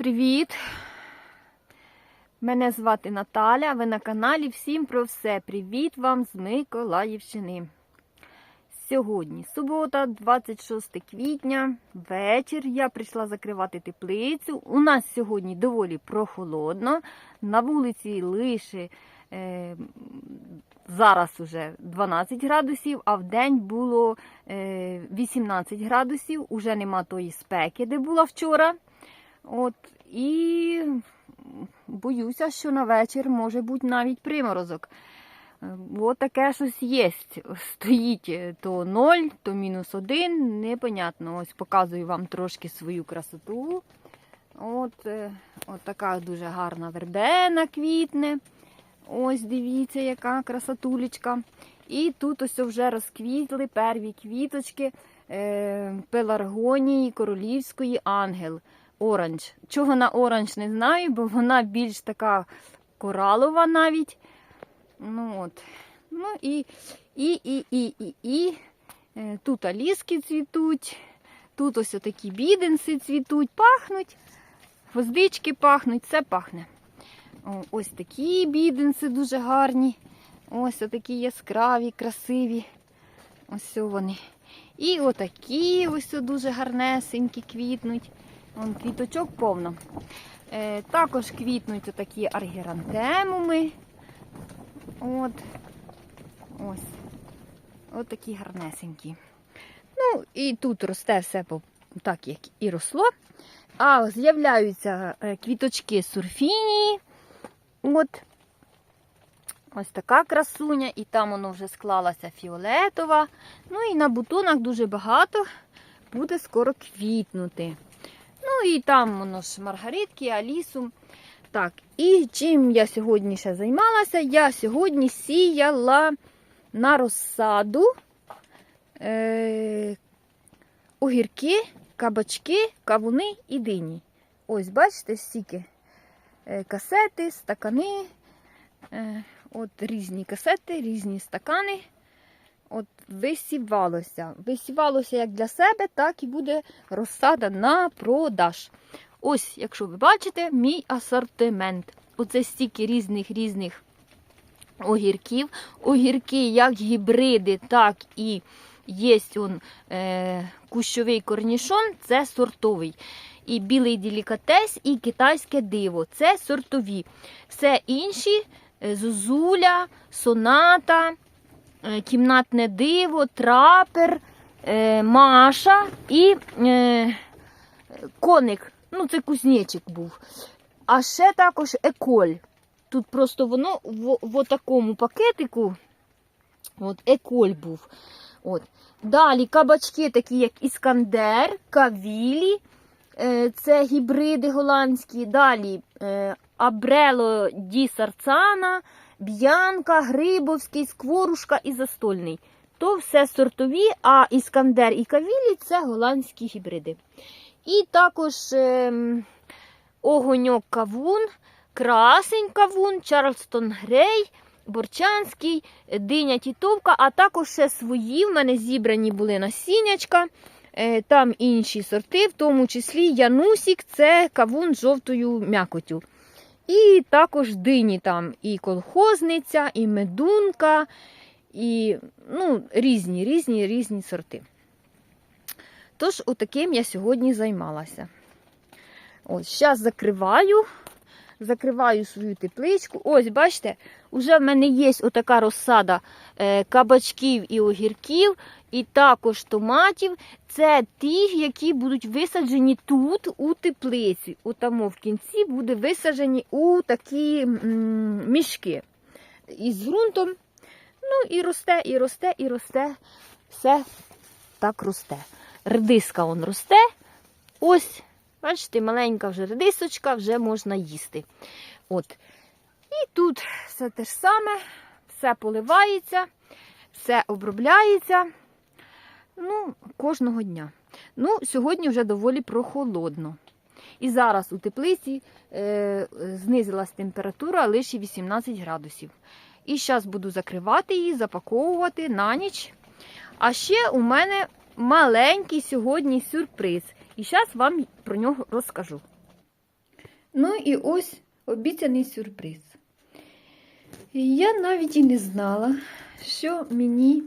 привіт! Мене звати Наталя. Ви на каналі Всім про все. Привіт вам з Миколаївщини. Сьогодні субота, 26 квітня, вечір. Я прийшла закривати теплицю. У нас сьогодні доволі прохолодно. На вулиці лише е, зараз уже 12 градусів, а в день було е, 18 градусів. Уже нема тої спеки, де була вчора. От, і боюся, що на вечір може бути навіть приморозок. Е, Бо таке щось є. Стоїть е, то 0, то мінус 1, непонятно. Ось показую вам трошки свою красоту. От, е, от така дуже гарна вербена квітне. Ось дивіться, яка красотулечка. І тут ось вже розквітли перві квіточки е, пеларгонії королівської ангел. Оранж. Чого вона оранж не знаю, бо вона більш така коралова навіть. Ну от. Ну і, і, і, і, і, і. Е, Тут аліски цвітуть, тут ось такі біденси цвітуть, пахнуть, гвоздички пахнуть, все пахне. Ось такі біденси дуже гарні. Ось такі яскраві, красиві. Ось вони. І отакі ось дуже гарнесенькі квітнуть. Вон квіточок повно. Е, також квітнуть отакі аргірантемуми. От. Ось. От такі гарнесенькі. Ну, і тут росте все так, як і росло. А з'являються е, квіточки сурфінії. От. Ось така красуня, і там воно вже склалася фіолетова. Ну і на бутонах дуже багато буде скоро квітнути. Ну і там воно ж маргаритки, алісу. Так, і чим я сьогодні ще займалася? Я сьогодні сіяла на розсаду е- огірки, кабачки, кавуни і дині. Ось, бачите, стільки е, касети, стакани. Е, от різні касети, різні стакани. От висівалося. Висівалося як для себе, так і буде розсада на продаж. Ось, якщо ви бачите, мій асортимент. Оце стільки різних різних огірків. Огірки, як гібриди, так і є он, е, кущовий корнішон, це сортовий. І білий делікатес, і китайське диво це сортові. Все інші е, зозуля, соната, кімнатне диво, трапер, е, маша і е, коник. Ну, це кузнечик був. А ще також еколь. Тут просто воно в, в такому пакетику. От, еколь був. От. Далі кабачки, такі як Іскандер, Кавілі. Е, Це гібриди голландські. Далі е, Абрело Ді Сарцана, Б'янка, Грибовський, Скворушка і Застольний. То все сортові, а Іскандер і Кавілі це голландські гібриди. І також ем, огоньок кавун, красень кавун, Чарльстон Грей, Борчанський, диня тітовка, а також ще свої. В мене зібрані були насіннячка. Е, Там інші сорти, в тому числі Янусік, це кавун з жовтою м'якотю. І також дині там і колхозниця, і медунка, і ну, різні, різні, різні сорти. Тож, отаким я сьогодні займалася. Ось, зараз закриваю. Закриваю свою тепличку. Ось, бачите, вже в мене є отака розсада е, кабачків і огірків, і також томатів. Це ті, які будуть висаджені тут, у теплиці. Отамо в кінці буде висаджені у такі мішки із ґрунтом. Ну, і росте, і росте, і росте. Все так росте. Редиска он росте. Ось, бачите, маленька вже редисочка, вже можна їсти. От. І тут все те ж саме, все поливається, все обробляється. Ну, кожного дня. Ну, сьогодні вже доволі прохолодно. І зараз у теплиці е, знизилась температура лише 18 градусів. І зараз буду закривати її, запаковувати на ніч. А ще у мене маленький сьогодні сюрприз. І зараз вам про нього розкажу. Ну і ось обіцяний сюрприз. Я навіть і не знала, що мені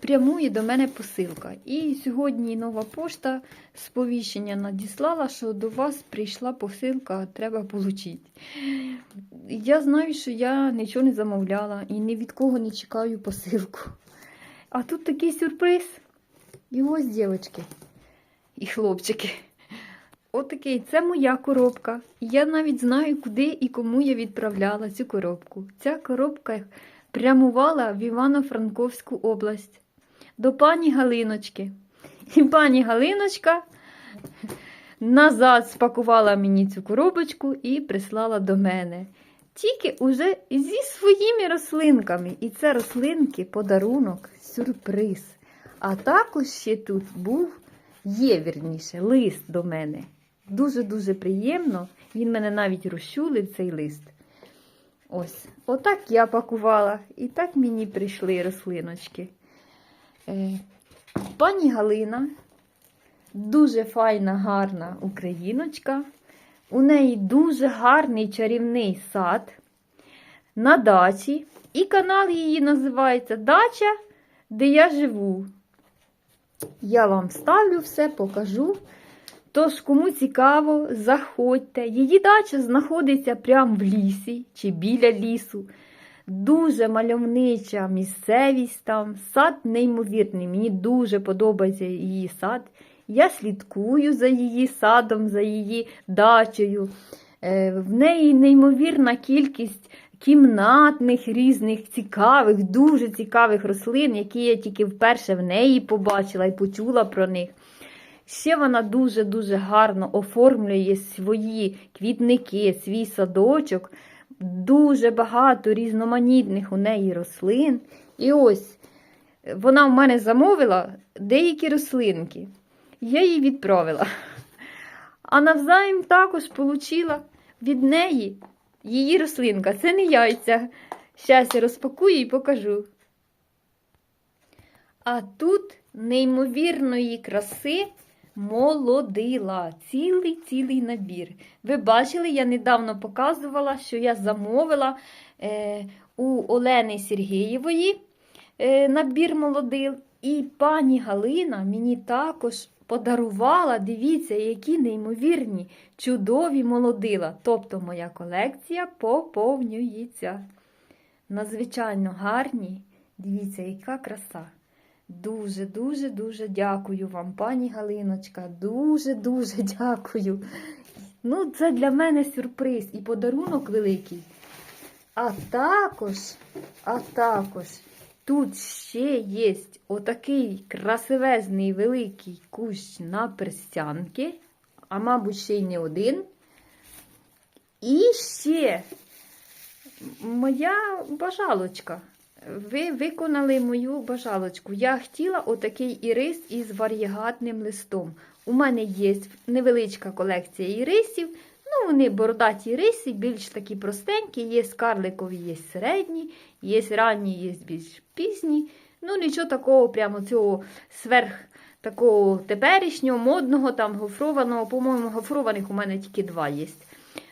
прямує до мене посилка. І сьогодні нова пошта сповіщення надіслала, що до вас прийшла посилка, треба отримати. Я знаю, що я нічого не замовляла і ні від кого не чекаю посилку. А тут такий сюрприз. І ось, дівчатки і хлопчики. Отакий, це моя коробка. Я навіть знаю, куди і кому я відправляла цю коробку. Ця коробка прямувала в Івано-Франковську область до пані Галиночки. І пані Галиночка назад спакувала мені цю коробочку і прислала до мене. Тільки уже зі своїми рослинками. І це рослинки подарунок, сюрприз. А також ще тут був, є вірніше, лист до мене. Дуже-дуже приємно. Він мене навіть розчулив цей лист. Ось, отак я пакувала. І так мені прийшли рослиночки. Е, пані Галина, дуже файна, гарна україночка. У неї дуже гарний чарівний сад на дачі. І канал її називається Дача, де я живу. Я вам ставлю все, покажу. Тож, кому цікаво, заходьте. Її дача знаходиться прямо в лісі чи біля лісу. Дуже мальовнича місцевість там, сад неймовірний. Мені дуже подобається її сад. Я слідкую за її садом, за її дачею. Е, В неї неймовірна кількість кімнатних різних цікавих, дуже цікавих рослин, які я тільки вперше в неї побачила і почула про них. Ще вона дуже-дуже гарно оформлює свої квітники, свій садочок. Дуже багато різноманітних у неї рослин. І ось вона в мене замовила деякі рослинки. Я їй відправила. А навзаєм також отримала від неї її рослинка. Це не яйця. Щас я розпакую і покажу. А тут неймовірної краси молодила. Цілий-цілий набір. Ви бачили, я недавно показувала, що я замовила е, у Олени Сергієвої е, набір молодил. І пані Галина мені також подарувала, дивіться, які неймовірні, чудові молодила. Тобто моя колекція поповнюється. Надзвичайно гарні. Дивіться, яка краса. Дуже, дуже, дуже дякую вам, пані Галиночка. Дуже, дуже дякую. Ну, це для мене сюрприз і подарунок великий. А також, а також, тут ще є отакий красивезний великий кущ на перстянки, а мабуть, ще й не один. І ще моя бажалочка. Ви виконали мою бажалочку. Я хотіла отакий ірис із варігатним листом. У мене є невеличка колекція ірисів. Ну, вони бородаті іриси, більш такі простенькі, є карликові, є середні, є ранні, є більш пізні. Ну, нічого такого, прямо цього сверх такого теперішнього, модного, там гофрованого. По-моєму, гофрованих у мене тільки два є.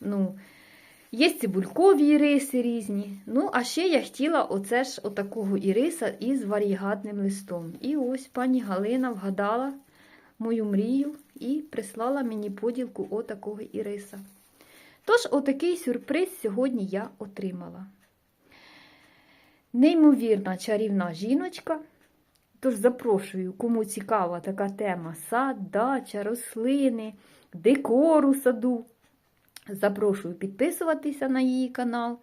Ну, Є цибулькові іриси різні. Ну, а ще я хотіла оце ж отакого іриса із варігатним листом. І ось пані Галина вгадала мою мрію і прислала мені поділку отакого іриса. Тож, отакий сюрприз сьогодні я отримала. Неймовірна чарівна жіночка. Тож запрошую, кому цікава така тема сад, дача, рослини, декор у саду. Запрошую підписуватися на її канал.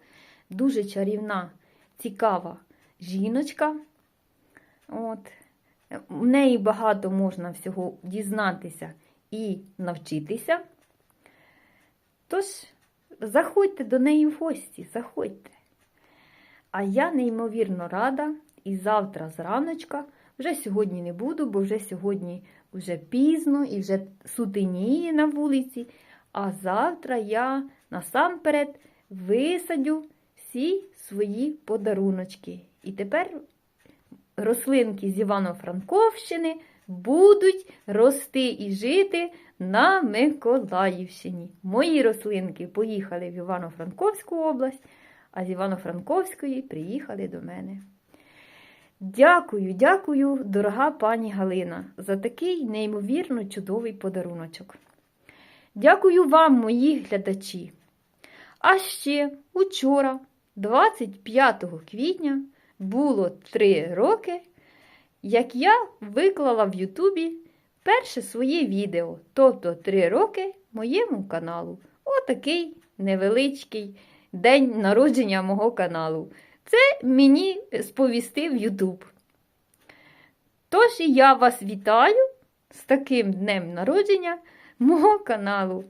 Дуже чарівна, цікава жіночка. От. В неї багато можна всього дізнатися і навчитися. Тож, заходьте до неї в гості, заходьте. А я неймовірно рада, і завтра зраночка, вже сьогодні не буду, бо вже сьогодні вже пізно і вже сутеніє на вулиці. А завтра я насамперед висадю всі свої подаруночки. І тепер рослинки з Івано-Франковщини будуть рости і жити на Миколаївщині. Мої рослинки поїхали в Івано-Франковську область, а з Івано-Франковської приїхали до мене. Дякую, дякую, дорога пані Галина, за такий неймовірно чудовий подаруночок. Дякую вам, мої глядачі. А ще учора, 25 квітня, було 3 роки, як я виклала в Ютубі перше своє відео, тобто 3 роки моєму каналу. Отакий невеличкий день народження мого каналу. Це мені сповістив Ютуб. Тож і я вас вітаю з таким днем народження мого каналу.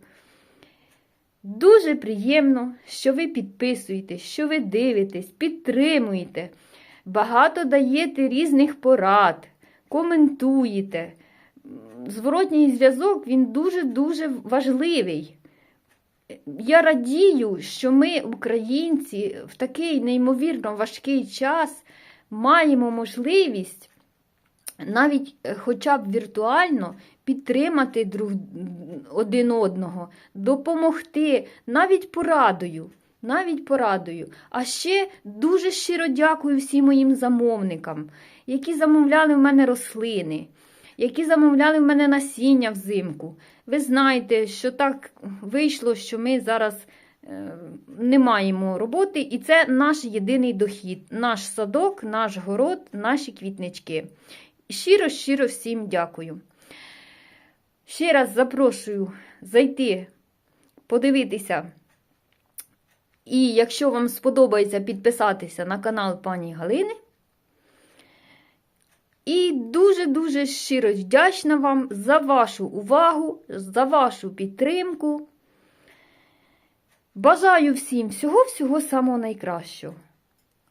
Дуже приємно, що ви підписуєтесь, що ви дивитесь, підтримуєте, багато даєте різних порад, коментуєте. Зворотній зв'язок він дуже-дуже важливий. Я радію, що ми, українці, в такий неймовірно важкий час маємо можливість навіть е, хоча б віртуально підтримати друг один одного, допомогти навіть порадою. Навіть порадою. А ще дуже щиро дякую всім моїм замовникам, які замовляли в мене рослини, які замовляли в мене насіння взимку. Ви знаєте, що так вийшло, що ми зараз е, не маємо роботи, і це наш єдиний дохід, наш садок, наш город, наші квітнички. Щиро-щиро всім дякую. Ще раз запрошую зайти, подивитися. І якщо вам сподобається підписатися на канал пані Галини. І дуже-дуже щиро вдячна вам за вашу увагу, за вашу підтримку. Бажаю всім всього-всього самого найкращого.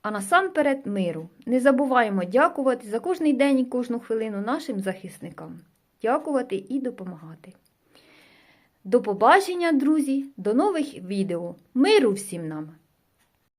А насамперед миру. Не забуваємо дякувати за кожний день і кожну хвилину нашим захисникам. Дякувати і допомагати. До побачення, друзі, до нових відео. Миру всім нам!